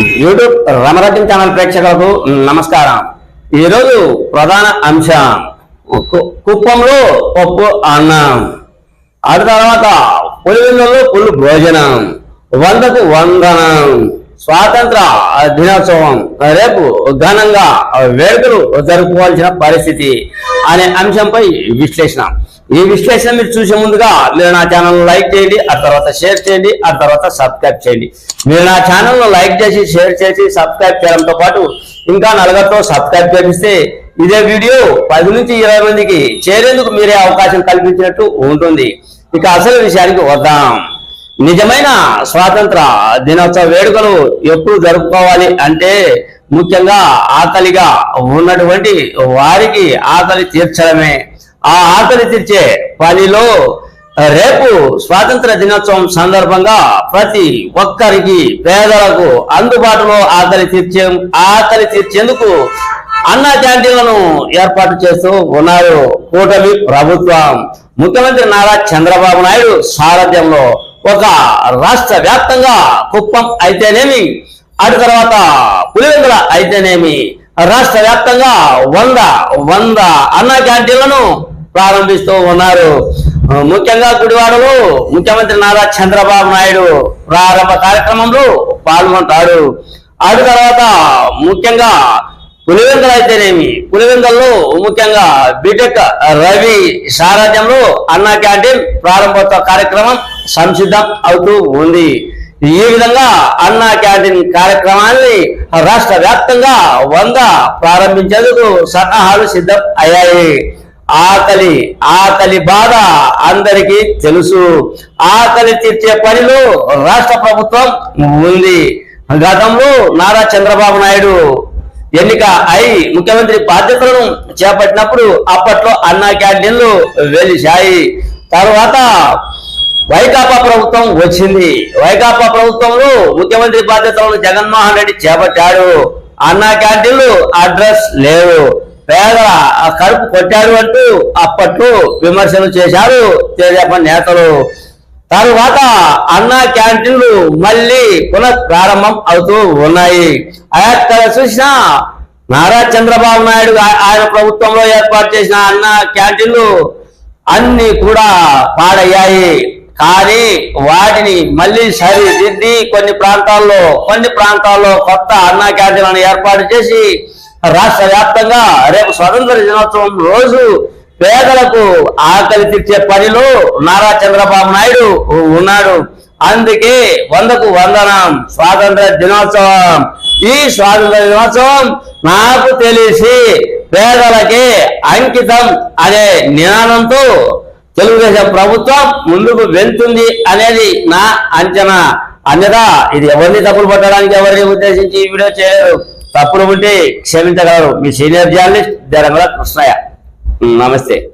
YouTube Ramarajyam channel ప్రేక్షకులకు నమస్కారం. ఈరోజు ప్రధాన అంశం కు- కుప్పంలో పప్పు అన్నం. ఆ తర్వాత పులివెందులో పులు భోజనం. వందకు వందనం. స్వాతంత్ర దినోత్సవం రేపు ఘనంగా వేడుకలు జరుపుకోవాల్సిన పరిస్థితి అనే అంశంపై విశ్లేషణ. ఈ విశ్లేషణ మీరు చూసే ముందుగా మీరు నా ఛానల్ లైక్ చేయండి ఆ తర్వాత షేర్ చేయండి ఆ తర్వాత సబ్స్క్రైబ్ చేయండి. మీరు నా ఛానల్ను లైక్ చేసి షేర్ చేసి సబ్స్క్రైబ్ చేయడంతో పాటు ఇంకా నలుగురితో సబ్స్క్రైబ్ చేపిస్తే ఇదే వీడియో పది నుంచి ఇరవై మందికి చేరేందుకు మీరే అవకాశం కల్పించినట్టు ఉంటుంది. ఇక అసలు విషయానికి వద్దాం. నిజమైన స్వాతంత్ర దినోత్సవ వేడుకలు ఎప్పుడు జరుపుకోవాలి అంటే ముఖ్యంగా ఆకలిగా ఉన్నటువంటి వారికి ఆకలి తీర్చడమే. ఆ ఆకలి తీర్చే పనిలో రేపు స్వాతంత్ర దినోత్సవం సందర్భంగా ప్రతి ఒక్కరికి పేదలకు అందుబాటులో ఆకలి తీర్చే ఆకలి తీర్చేందుకు అన్న క్యాంటీన్లను ఏర్పాటు చేస్తూ ఉన్నారు కూటమి ప్రభుత్వం. ముఖ్యమంత్రి నారా చంద్రబాబు నాయుడు సారథ్యంలో ఒక రాష్ట్ర వ్యాప్తంగా కుప్పం అయితేనేమి అటు తర్వాత పులివెందుల అయితేనేమి రాష్ట్ర వ్యాప్తంగా వంద వంద అన్న క్యాంటీన్లను ప్రారంభిస్తూ ఉన్నారు. ముఖ్యంగా గుడివాడలో ముఖ్యమంత్రి నారా చంద్రబాబు నాయుడు ప్రారంభ కార్యక్రమంలో పాల్గొంటాడు అటు తర్వాత ముఖ్యంగా పులివెందలు అయితేనేమి పులివెందల్లో ముఖ్యంగా బీటెక్ రవి సారథ్యంలో అన్నా క్యాంటీన్ ప్రారంభోత్సవ కార్యక్రమం సంసిద్ధం అవుతూ ఉంది. ఈ విధంగా అన్నా క్యాంటీన్ కార్యక్రమాన్ని రాష్ట్ర వ్యాప్తంగా వంద ప్రారంభించేందుకు సన్నాహాలు సిద్ధం అయ్యాయి. ఆకలి ఆకలి బాధ అందరికీ తెలుసు. ఆకలి తీర్చే పనిలో రాష్ట్ర ప్రభుత్వం ఉంది. గతంలో నారా చంద్రబాబు నాయుడు ఎన్నిక అయి ముఖ్యమంత్రి బాధ్యతలను చేపట్టినప్పుడు అప్పట్లో అన్నా క్యాంటీన్లు వెలిశాయి. తర్వాత వైకాపా ప్రభుత్వం వచ్చింది. వైకాపా ప్రభుత్వంలో ముఖ్యమంత్రి బాధ్యతలను జగన్మోహన్ రెడ్డి చేపట్టాడు. అన్నా క్యాంటీన్లు అడ్రస్ లేవు. పేదల కడుపు కొట్టాడు అంటూ అప్పట్లో విమర్శలు చేశారు. తేజాప నేతలు తరువాత అన్నా క్యాంటీన్లు మళ్ళీ పునః ప్రారంభం అవుతూ ఉన్నాయి. అక్కడ చూసినా నారా చంద్రబాబు నాయుడు ఆయన ప్రభుత్వంలో ఏర్పాటు చేసిన అన్న క్యాంటీన్లు అన్ని కూడా పాడయ్యాయి. కానీ వాటిని మళ్ళీ సరిదిద్ది కొన్ని ప్రాంతాల్లో కొన్ని ప్రాంతాల్లో కొత్త అన్న క్యాంటీన్లను ఏర్పాటు చేసి రాష్ట్ర వ్యాప్తంగా రేపు స్వతంత్ర దినోత్సవం రోజు పేదలకు ఆకలి తీర్చే పనిలో నారా చంద్రబాబు నాయుడు ఉన్నాడు. అందుకే వందకు వందనం స్వాతంత్ర దినోత్సవం. ఈ స్వాతంత్ర దినోత్సవం నాకు తెలిసి పేదలకి అంకితం అనే నినాదంతో తెలుగుదేశం ప్రభుత్వం ముందుకు వెళ్తుంది అనేది నా అంచనా. అన్యదా ఇది ఎవరిని తప్పులు పట్టడానికి ఎవరిని ఉద్దేశించి ఈ వీడియో చేయలేదు తప్పులు ఉంటే క్షమించగలరు. మీ సీనియర్ జర్నలిస్ట్ జరంగల కృష్ణయ్య. నమస్తే.